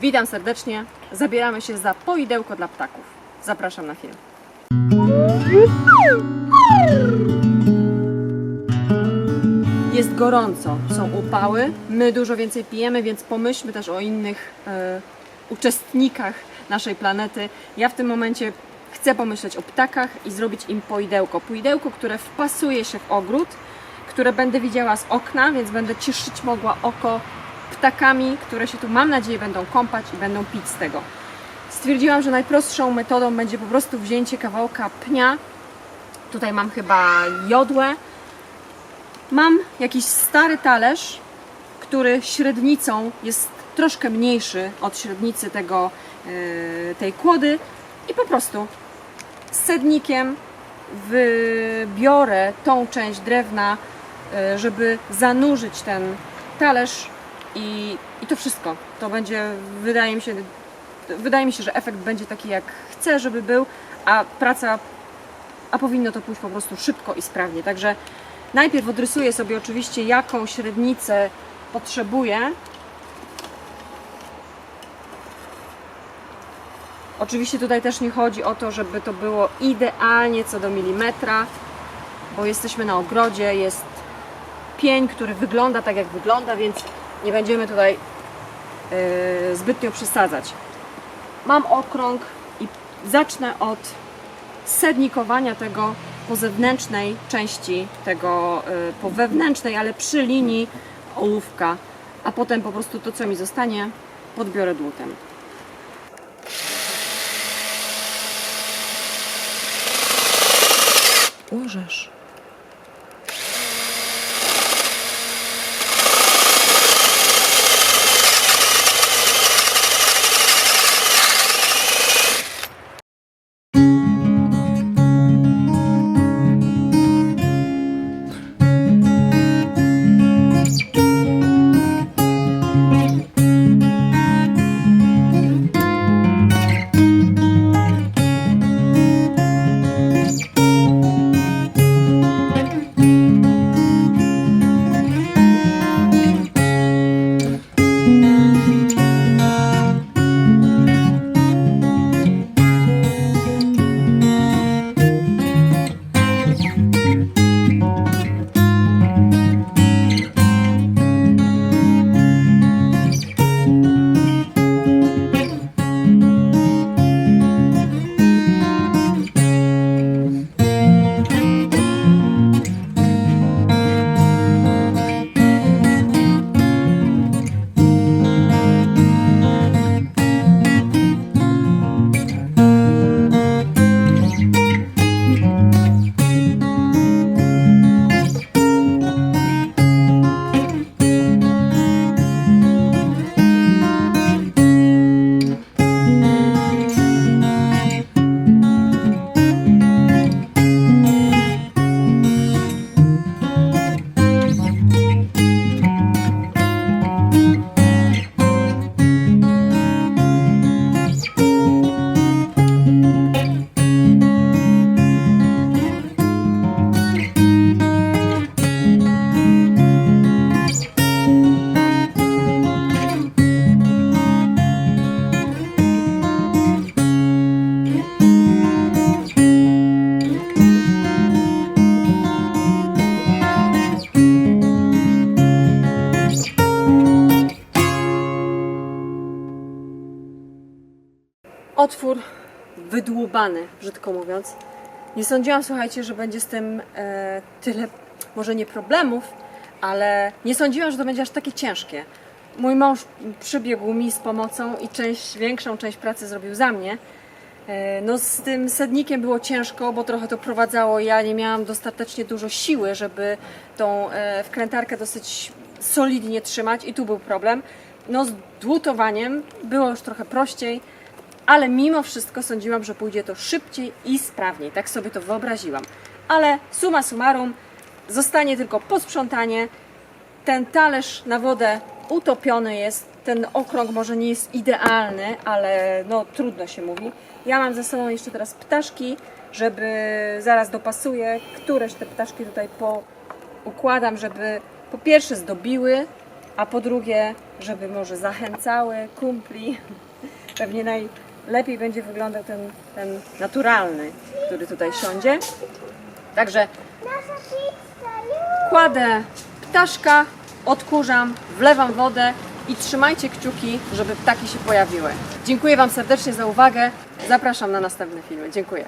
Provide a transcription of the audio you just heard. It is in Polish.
Witam serdecznie. Zabieramy się za poidełko dla ptaków. Zapraszam na film. Jest gorąco, są upały, my dużo więcej pijemy, więc pomyślmy też o innych e, uczestnikach naszej planety. Ja w tym momencie chcę pomyśleć o ptakach i zrobić im poidełko. Poidełko, które wpasuje się w ogród, które będę widziała z okna, więc będę cieszyć mogła oko ptakami, które się tu mam nadzieję będą kąpać i będą pić z tego. Stwierdziłam, że najprostszą metodą będzie po prostu wzięcie kawałka pnia. Tutaj mam chyba jodłę. Mam jakiś stary talerz, który średnicą jest troszkę mniejszy od średnicy tego, yy, tej kłody i po prostu z sednikiem wybiorę tą część drewna, yy, żeby zanurzyć ten talerz i, i to wszystko. To będzie, wydaje mi się, wydaje mi się, że efekt będzie taki jak chcę, żeby był, a praca, a powinno to pójść po prostu szybko i sprawnie. Także najpierw odrysuję sobie oczywiście jaką średnicę potrzebuję. Oczywiście tutaj też nie chodzi o to, żeby to było idealnie co do milimetra, bo jesteśmy na ogrodzie, jest pień, który wygląda tak jak wygląda, więc nie będziemy tutaj yy, zbytnio przesadzać. Mam okrąg i zacznę od sednikowania tego po zewnętrznej części tego, yy, po wewnętrznej, ale przy linii ołówka, a potem po prostu to, co mi zostanie, podbiorę dłutem. Łożesz. Otwór wydłubany, brzydko mówiąc. Nie sądziłam, słuchajcie, że będzie z tym e, tyle, może nie problemów, ale nie sądziłam, że to będzie aż takie ciężkie. Mój mąż przybiegł mi z pomocą i część, większą część pracy zrobił za mnie. E, No z tym sednikiem było ciężko, bo trochę to prowadzało. Ja nie miałam dostatecznie dużo siły, żeby tą e, wkrętarkę dosyć solidnie trzymać i tu był problem. No z dłutowaniem było już trochę prościej, ale mimo wszystko sądziłam, że pójdzie to szybciej i sprawniej. Tak sobie to wyobraziłam. Ale summa summarum, zostanie tylko posprzątanie. Ten talerz na wodę utopiony jest. Ten okrąg może nie jest idealny, ale no trudno się mówi. Ja mam ze sobą jeszcze teraz ptaszki, żeby zaraz dopasuję, któreś te ptaszki tutaj po układam, żeby po pierwsze zdobiły a po drugie, żeby może zachęcały kumpli. Pewnie najlepiej będzie wyglądał ten, ten naturalny, który tutaj siądzie. Także kładę ptaszka, odkurzam, wlewam wodę i trzymajcie kciuki, żeby ptaki się pojawiły. Dziękuję Wam serdecznie za uwagę. Zapraszam na następne filmy. Dziękuję.